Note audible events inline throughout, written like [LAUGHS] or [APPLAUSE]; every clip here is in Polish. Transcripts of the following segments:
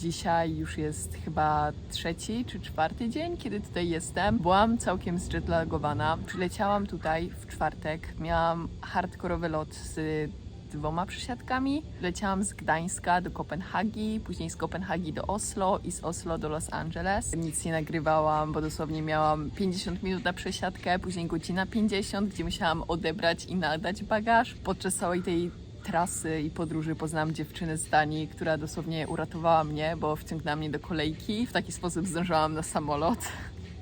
Dzisiaj już jest chyba trzeci czy czwarty dzień, kiedy tutaj jestem. Byłam całkiem zjetlagowana. Przyleciałam tutaj w czwartek. Miałam hardkorowy lot z dwoma przesiadkami. Leciałam z Gdańska do Kopenhagi, później z Kopenhagi do Oslo i z Oslo do Los Angeles. Nic nie nagrywałam, bo dosłownie miałam 50 minut na przesiadkę, później godzina 50, gdzie musiałam odebrać i nadać bagaż. Podczas całej tej trasy i podróży poznałam dziewczynę z Danii, która dosłownie uratowała mnie, bo wciągnęła mnie do kolejki. W taki sposób zdążyłam na samolot,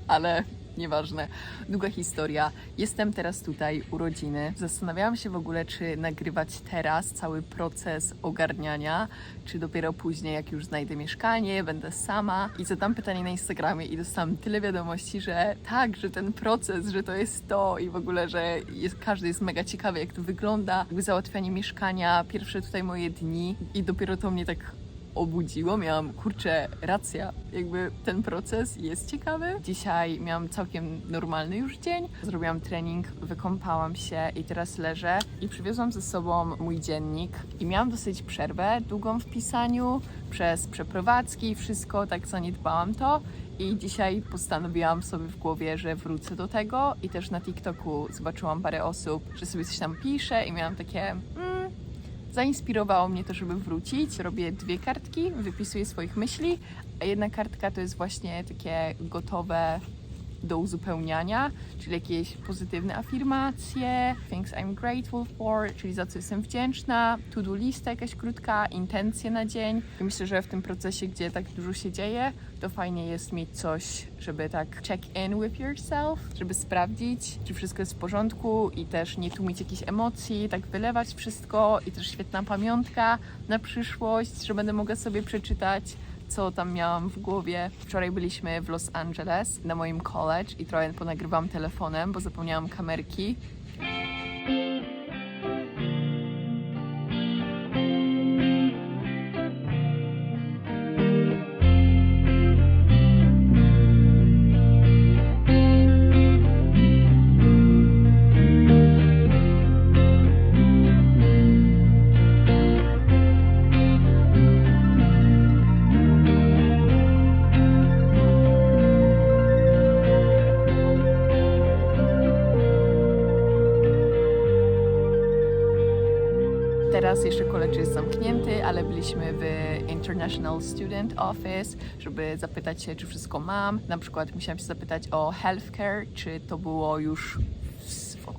ale nieważne. Długa historia. Jestem teraz tutaj, urodziny. Zastanawiałam się w ogóle, czy nagrywać teraz cały proces ogarniania, czy dopiero później, jak już znajdę mieszkanie, będę sama. I zadam pytanie na Instagramie i dostałam tyle wiadomości, że tak, że ten proces, że to jest to i w ogóle, że jest, każdy jest mega ciekawy, jak to wygląda. Jakby załatwianie mieszkania, pierwsze tutaj moje dni i dopiero to mnie tak obudziło. Miałam, kurczę, racja. Jakby ten proces jest ciekawy. Dzisiaj miałam całkiem normalny już dzień. Zrobiłam trening, wykąpałam się i teraz leżę i przywiozłam ze sobą mój dziennik i miałam dosyć przerwę długą w pisaniu przez przeprowadzki i wszystko, tak zaniedbałam to. I dzisiaj postanowiłam sobie w głowie, że wrócę do tego i też na TikToku zobaczyłam parę osób, że sobie coś tam pisze i miałam takie mm, zainspirowało mnie to, żeby wrócić. Robię dwie kartki, wypisuję swoich myśli, a jedna kartka to jest właśnie takie gotowe do uzupełniania, czyli jakieś pozytywne afirmacje, things I'm grateful for, czyli za co jestem wdzięczna, to-do lista jakaś krótka, intencje na dzień. Myślę, że w tym procesie, gdzie tak dużo się dzieje, to fajnie jest mieć coś, żeby tak check in with yourself, żeby sprawdzić, czy wszystko jest w porządku i też nie tłumić jakichś emocji, tak wylewać wszystko i też świetna pamiątka na przyszłość, że będę mogła sobie przeczytać co tam miałam w głowie. Wczoraj byliśmy w Los Angeles na moim college i trochę ponagrywam telefonem, bo zapomniałam kamerki. Teraz jeszcze college jest zamknięty, ale byliśmy w International Student Office, żeby zapytać się, czy wszystko mam. Na przykład musiałam się zapytać o healthcare, czy to było już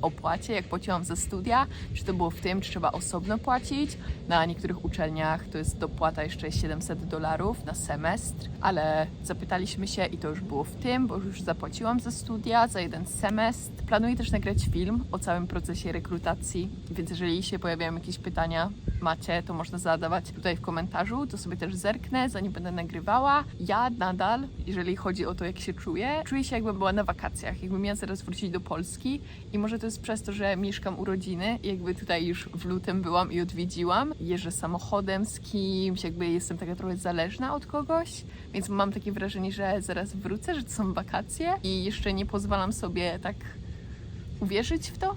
opłacie, jak płaciłam za studia, czy to było w tym, czy trzeba osobno płacić. Na niektórych uczelniach to jest dopłata jeszcze 700 dolarów na semestr, ale zapytaliśmy się i to już było w tym, bo już zapłaciłam za studia, za jeden semestr. Planuję też nagrać film o całym procesie rekrutacji, więc jeżeli się pojawiają jakieś pytania, macie, to można zadawać tutaj w komentarzu, to sobie też zerknę, zanim będę nagrywała. Ja nadal, jeżeli chodzi o to, jak się czuję, czuję się jakbym była na wakacjach, jakbym miała zaraz wrócić do Polski i może to jest przez to, że mieszkam u rodziny jakby tutaj już w lutym byłam i odwiedziłam. Jeżdżę samochodem z kimś, jakby jestem taka trochę zależna od kogoś, więc mam takie wrażenie, że zaraz wrócę, że to są wakacje i jeszcze nie pozwalam sobie tak uwierzyć w to,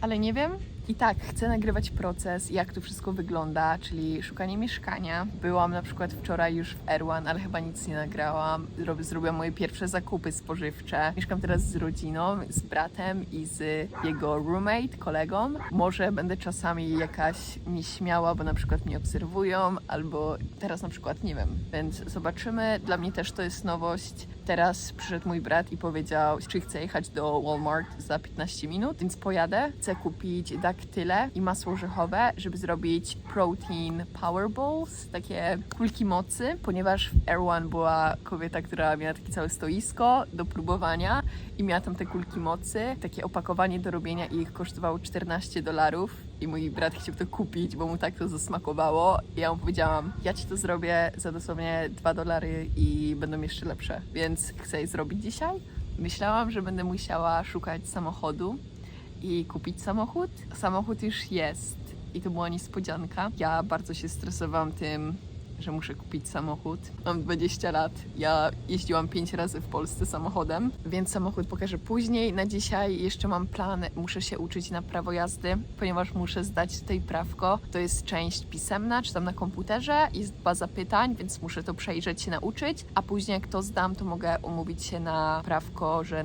ale nie wiem. I tak, chcę nagrywać proces, jak to wszystko wygląda, czyli szukanie mieszkania. Byłam na przykład wczoraj już w Erwan, ale chyba nic nie nagrałam. Zrobi, zrobiłam moje pierwsze zakupy spożywcze. Mieszkam teraz z rodziną, z bratem i z jego roommate, kolegą. Może będę czasami jakaś nieśmiała, bo na przykład mnie obserwują, albo teraz na przykład nie wiem. Więc zobaczymy. Dla mnie też to jest nowość. Teraz przyszedł mój brat i powiedział, czy chce jechać do Walmart za 15 minut, więc pojadę. Chcę kupić daktyle i masło orzechowe, żeby zrobić protein power balls, takie kulki mocy, ponieważ w Air One była kobieta, która miała takie całe stoisko do próbowania i miała tam te kulki mocy. Takie opakowanie do robienia ich kosztowało 14 dolarów i mój brat chciał to kupić, bo mu tak to zasmakowało. I ja mu powiedziałam, ja ci to zrobię za dosłownie 2 dolary i będą jeszcze lepsze, więc chcę je zrobić dzisiaj. Myślałam, że będę musiała szukać samochodu i kupić samochód. Samochód już jest i to była niespodzianka. Ja bardzo się stresowałam tym, że muszę kupić samochód. Mam 20 lat, ja jeździłam 5 razy w Polsce samochodem, więc samochód pokażę później. Na dzisiaj jeszcze mam plan, muszę się uczyć na prawo jazdy, ponieważ muszę zdać tutaj prawko. To jest część pisemna, czy tam na komputerze, jest baza pytań, więc muszę to przejrzeć, się nauczyć, a później jak to zdam, to mogę umówić się na prawko, że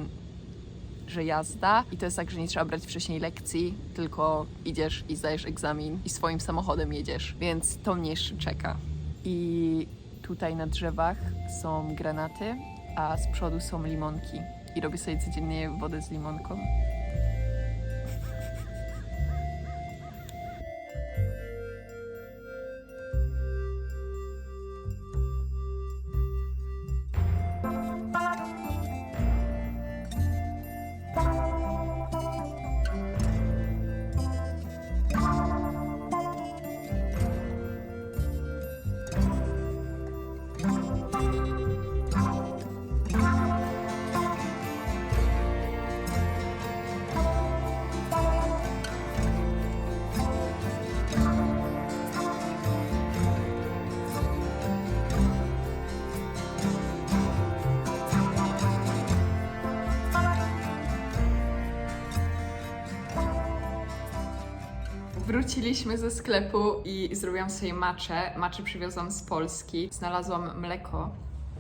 że jazda i to jest tak, że nie trzeba brać wcześniej lekcji, tylko idziesz i zdajesz egzamin i swoim samochodem jedziesz, więc to mnie jeszcze czeka. I tutaj na drzewach są granaty, a z przodu są limonki i robię sobie codziennie wodę z limonką. Wróciliśmy ze sklepu i zrobiłam sobie maczę. Maczę przywiozłam z Polski. Znalazłam mleko.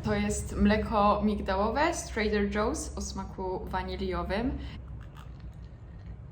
To jest mleko migdałowe z Trader Joe's o smaku waniliowym.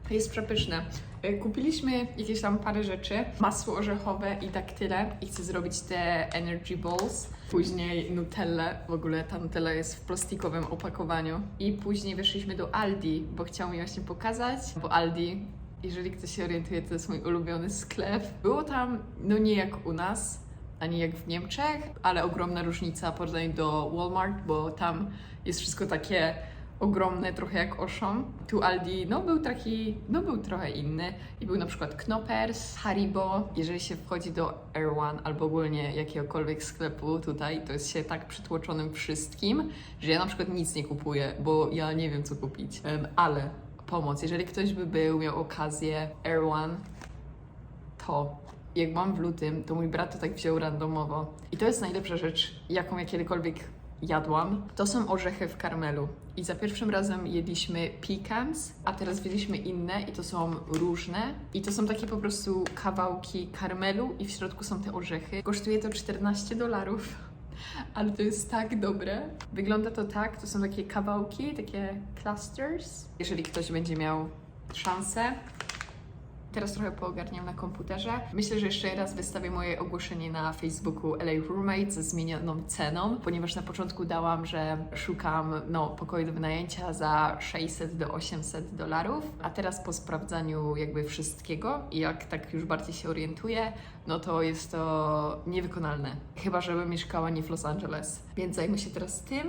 Jest przepyszne. Y, Kupiliśmy jakieś tam parę rzeczy, masło orzechowe i daktyle i chcę zrobić te energy balls. Później nutellę, w ogóle ta nutella jest w plastikowym opakowaniu. I później weszliśmy do Aldi, bo chciał mi właśnie pokazać, bo Aldi, jeżeli ktoś się orientuje, to jest mój ulubiony sklep. Było tam, no nie jak u nas, ani jak w Niemczech, ale ogromna różnica w porównaniu do Walmart, bo tam jest wszystko takie ogromne, trochę jak Auchan. Tu Aldi, no był taki, no był trochę inny. I był na przykład Knoppers, Haribo. Jeżeli się wchodzi do Erewhon albo ogólnie jakiegokolwiek sklepu tutaj, to jest się tak przytłoczonym wszystkim, że ja na przykład nic nie kupuję, bo ja nie wiem co kupić. Em, ale pomoc, jeżeli ktoś by był, miał okazję Erewhon, to jak byłam w lutym, to mój brat to tak wziął randomowo. I to jest najlepsza rzecz, jaką ja kiedykolwiek jadłam. To są orzechy w karmelu. I za pierwszym razem jedliśmy pecans, a teraz jedliśmy inne i to są różne. I to są takie po prostu kawałki karmelu i w środku są te orzechy. Kosztuje to 14 dolarów. Ale to jest tak dobre. Wygląda to tak, to są takie kawałki, takie clusters. Jeżeli ktoś będzie miał szansę, Teraz trochę poogarniam na komputerze. Myślę, że jeszcze raz wystawię moje ogłoszenie na Facebooku LA Roommate ze zmienioną ceną, ponieważ na początku dałam, że szukam no, pokoju do wynajęcia za 600 do 800 dolarów, a teraz po sprawdzaniu jakby wszystkiego i jak tak już bardziej się orientuję, no to jest to niewykonalne. Chyba, żebym mieszkała nie w Los Angeles. Więc zajmę się teraz tym.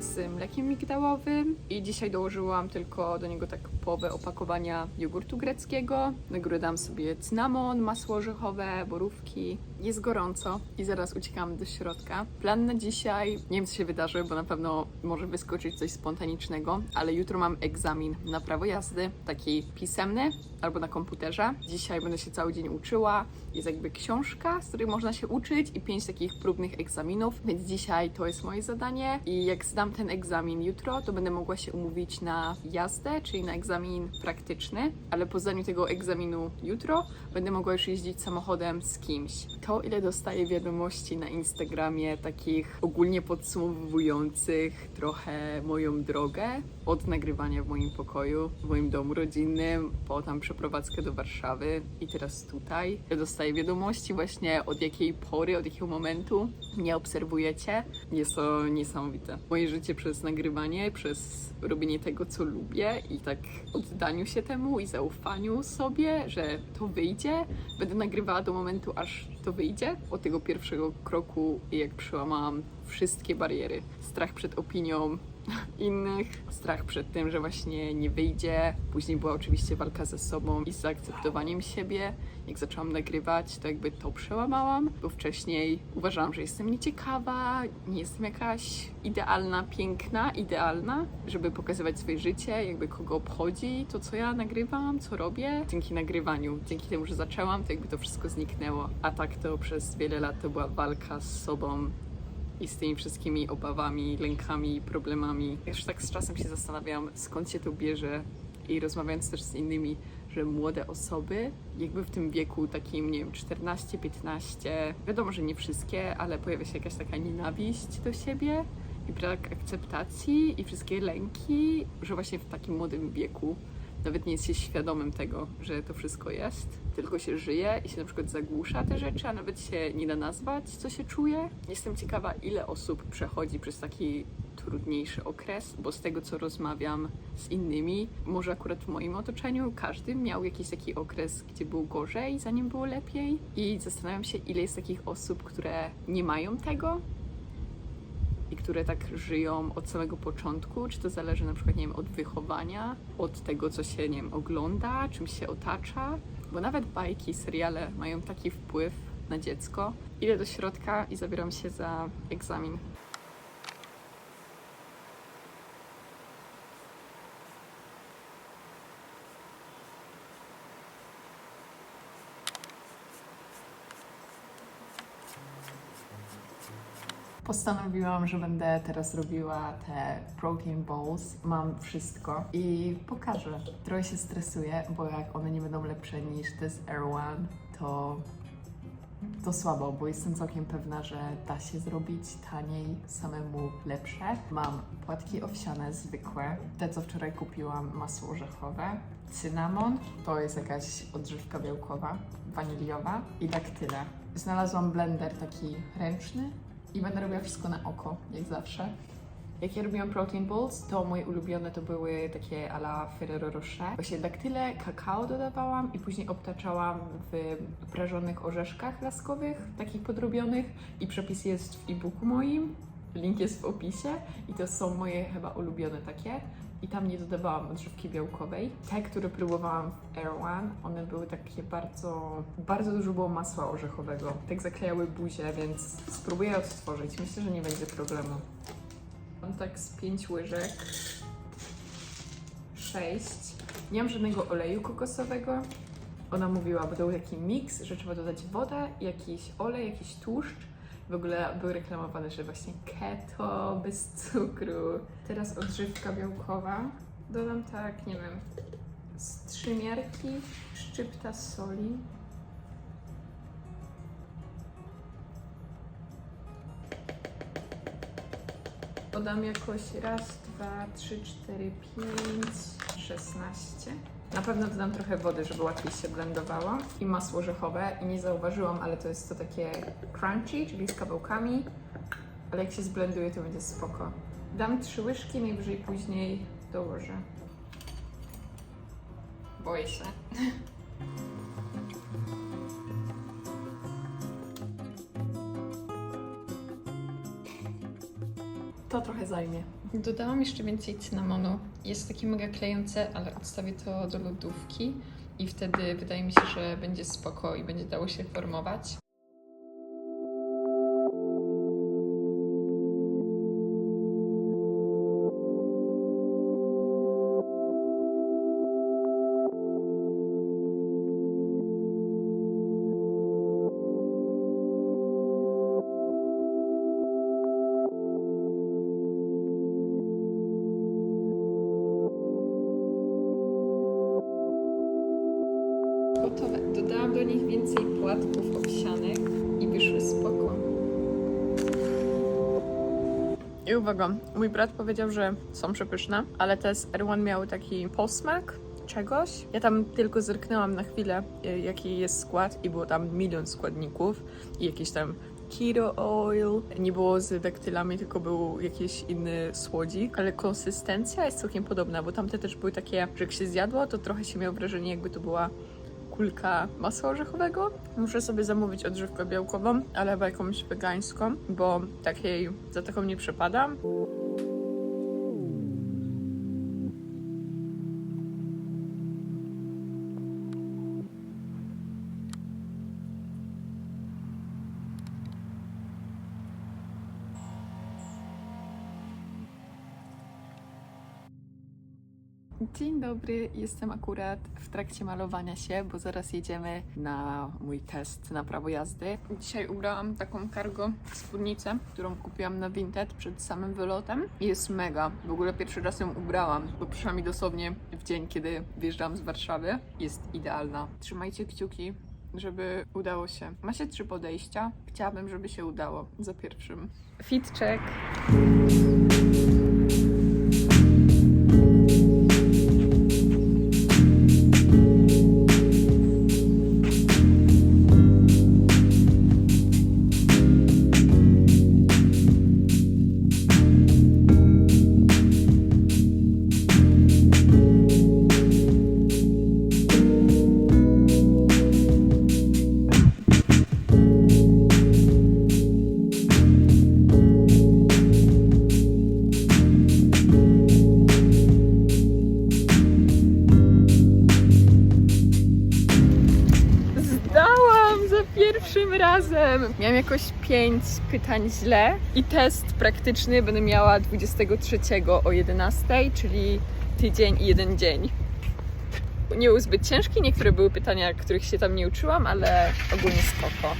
Z mlekiem migdałowym i dzisiaj dołożyłam tylko do niego tak połowę opakowania jogurtu greckiego. Do góry dam sobie cynamon, masło orzechowe, borówki. Jest gorąco i zaraz uciekam do środka. Plan na dzisiaj, nie wiem co się wydarzy, bo na pewno może wyskoczyć coś spontanicznego, ale jutro mam egzamin na prawo jazdy, taki pisemny albo na komputerze. Dzisiaj będę się cały dzień uczyła. Jest jakby książka, z której można się uczyć i pięć takich próbnych egzaminów, więc dzisiaj to jest moje zadanie i jak zdam ten egzamin jutro, to będę mogła się umówić na jazdę, czyli na egzamin praktyczny, ale po zdaniu tego egzaminu jutro będę mogła już jeździć samochodem z kimś. To, ile dostaję wiadomości na Instagramie, takich ogólnie podsumowujących trochę moją drogę od nagrywania w moim pokoju, w moim domu rodzinnym, po tam przeprowadzkę do Warszawy i teraz tutaj. Ja dostaję wiadomości właśnie od jakiej pory, od jakiego momentu mnie obserwujecie. Jest to niesamowite. Moje życie przez nagrywanie, przez robienie tego, co lubię i tak oddaniu się temu i zaufaniu sobie, że to wyjdzie. Będę nagrywała do momentu, aż to wyjdzie. Od tego pierwszego kroku, jak przełamałam wszystkie bariery. Strach przed opinią innych, strach przed tym, że właśnie nie wyjdzie. Później była oczywiście walka ze sobą i z zaakceptowaniem siebie. Jak zaczęłam nagrywać, to jakby to przełamałam, bo wcześniej uważałam, że jestem nieciekawa, nie jestem jakaś idealna, piękna, idealna, żeby pokazywać swoje życie, jakby kogo obchodzi to, co ja nagrywam, co robię. Dzięki nagrywaniu, dzięki temu, że zaczęłam, to jakby to wszystko zniknęło. A tak to przez wiele lat to była walka z sobą, i z tymi wszystkimi obawami, lękami, problemami. Już tak z czasem się zastanawiam, skąd się to bierze i rozmawiając też z innymi, że młode osoby, jakby w tym wieku takim, nie wiem, 14-15, wiadomo, że nie wszystkie, ale pojawia się jakaś taka nienawiść do siebie i brak akceptacji i wszystkie lęki, że właśnie w takim młodym wieku nawet nie jest się świadomym tego, że to wszystko jest, tylko się żyje i się na przykład zagłusza te rzeczy, a nawet się nie da nazwać, co się czuje. Jestem ciekawa, ile osób przechodzi przez taki trudniejszy okres, bo z tego, co rozmawiam z innymi, może akurat w moim otoczeniu każdy miał jakiś taki okres, gdzie było gorzej, zanim było lepiej i zastanawiam się, ile jest takich osób, które nie mają tego, i które tak żyją od samego początku? Czy to zależy na przykład, nie wiem, od wychowania, od tego, co się, nie wiem, ogląda, czym się otacza? Bo nawet bajki, seriale mają taki wpływ na dziecko. Idę do środka i zabieram się za egzamin. Postanowiłam, że będę teraz robiła te protein balls. Mam wszystko i pokażę. Trochę się stresuję, bo jak one nie będą lepsze niż z Air One, to to słabo, bo jestem całkiem pewna, że da się zrobić taniej, samemu lepsze. Mam płatki owsiane zwykłe, te co wczoraj kupiłam, masło orzechowe, cynamon, to jest jakaś odżywka białkowa, waniliowa i tak. Znalazłam blender taki ręczny i będę robiła wszystko na oko, jak zawsze. Jak ja robiłam protein balls, to moje ulubione to były takie a la Ferrero Rocher. Właśnie daktyle, kakao dodawałam i później obtaczałam w prażonych orzeszkach laskowych, takich podrobionych i przepis jest w e-booku moim. Link jest w opisie i to są moje chyba ulubione takie. I tam nie dodawałam odżywki białkowej. Te, które próbowałam w Air One, one były takie bardzo, bardzo dużo było masła orzechowego. Tak zaklejały buzię, więc spróbuję odtworzyć. Myślę, że nie będzie problemu. Mam tak z pięć łyżek. Sześć. Nie mam żadnego oleju kokosowego. Ona mówiła, bo to był taki miks, że trzeba dodać wodę, jakiś olej, jakiś tłuszcz. W ogóle były reklamowane, że właśnie keto, bez cukru. Teraz odżywka białkowa. Dodam tak, nie wiem, z trzy miarki, szczypta soli. Podam jakoś raz, dwa, trzy, cztery, pięć, szesnaście. Na pewno dodam trochę wody, żeby łatwiej się blendowało. I masło orzechowe. I nie zauważyłam, ale to jest to takie crunchy, czyli z kawałkami. Ale jak się zblenduje, to będzie spoko. Dam trzy łyżki, najwyżej później dołożę. Boję się. [LAUGHS] To trochę zajmie. Dodałam jeszcze więcej cynamonu. Jest takie mega klejące, ale odstawię to do lodówki i wtedy wydaje mi się, że będzie spoko i będzie dało się formować. Uwaga, mój brat powiedział, że są przepyszne, ale te z R1 miały taki posmak czegoś. Ja tam tylko zerknęłam na chwilę, y, jaki jest skład i było tam milion składników i jakieś tam keto oil. Nie było z daktylami, tylko był jakiś inny słodzik, ale konsystencja jest całkiem podobna, bo tamte też były takie, że jak się zjadło, to trochę się miało wrażenie, jakby to była kulka masła orzechowego. Muszę sobie zamówić odżywkę białkową, ale jakąś wegańską, bo takiej za taką nie przepadam. Dobry, jestem akurat w trakcie malowania się, bo zaraz jedziemy na mój test na prawo jazdy. Dzisiaj ubrałam taką cargo spódnicę, którą kupiłam na Vinted przed samym wylotem. Jest mega. W ogóle pierwszy raz ją ubrałam, bo przyszła mi dosłownie w dzień, kiedy wjeżdżam z Warszawy. Jest idealna. Trzymajcie kciuki, żeby udało się. Ma się trzy podejścia. Chciałabym, żeby się udało za pierwszym. Fit check. Jakoś pięć pytań źle i test praktyczny będę miała 23 o 11, czyli tydzień i jeden dzień. Nie był zbyt ciężki, niektóre były pytania, których się tam nie uczyłam, ale ogólnie spoko.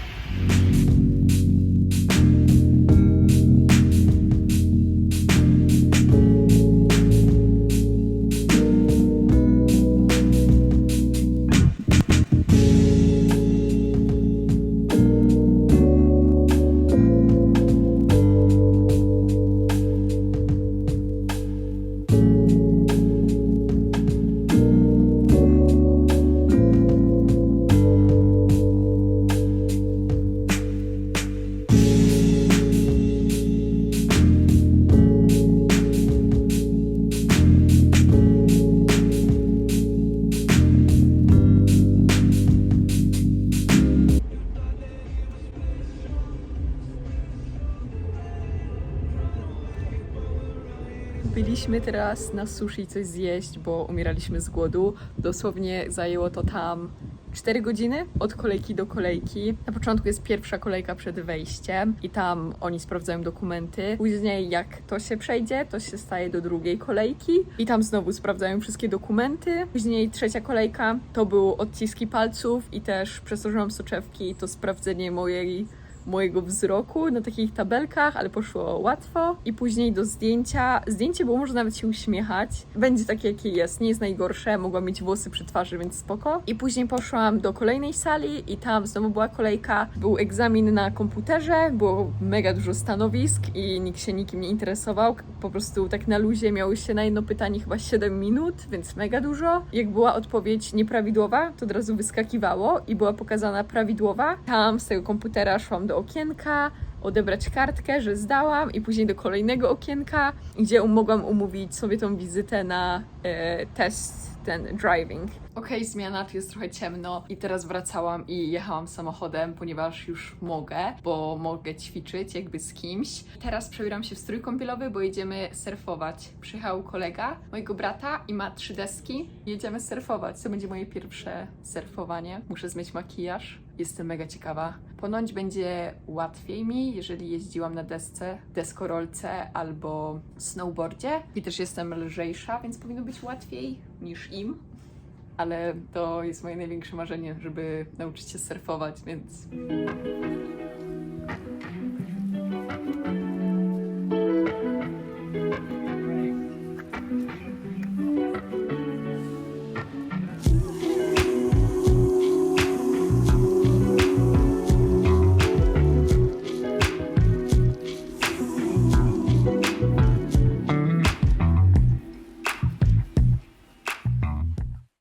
Teraz na sushi coś zjeść, bo umieraliśmy z głodu. Dosłownie zajęło to tam 4 godziny od kolejki do kolejki. Na początku jest pierwsza kolejka przed wejściem i tam oni sprawdzają dokumenty. Później jak to się przejdzie, to się staje do drugiej kolejki i tam znowu sprawdzają wszystkie dokumenty. Później trzecia kolejka to były odciski palców i też przez soczewki, to sprawdzenie mojej mojego wzroku na takich tabelkach, ale poszło łatwo. I później do zdjęcia. Zdjęcie było może nawet się uśmiechać. Będzie takie, jakie jest. Nie jest najgorsze. Mogłam mieć włosy przy twarzy, więc spoko. I później poszłam do kolejnej sali i tam znowu była kolejka. Był egzamin na komputerze. Było mega dużo stanowisk i nikt się nikim nie interesował. Po prostu tak na luzie miały się na jedno pytanie chyba 7 minut, więc mega dużo. Jak była odpowiedź nieprawidłowa, to od razu wyskakiwało i była pokazana prawidłowa. Tam z tego komputera szłam do okienka, odebrać kartkę, że zdałam i później do kolejnego okienka, gdzie mogłam umówić sobie tą wizytę na e, test ten driving. Okej, zmiana, tu jest trochę ciemno i teraz wracałam i jechałam samochodem, ponieważ już mogę, bo mogę ćwiczyć jakby z kimś. Teraz przebieram się w strój kąpielowy, bo jedziemy surfować. Przyjechał kolega mojego brata i ma trzy deski. Jedziemy surfować. To będzie moje pierwsze surfowanie. Muszę zmyć makijaż. Jestem mega ciekawa. Ponoć będzie łatwiej mi, jeżeli jeździłam na desce, deskorolce albo snowboardzie. I też jestem lżejsza, więc powinno być łatwiej niż im ale to jest moje największe marzenie, żeby nauczyć się surfować, więc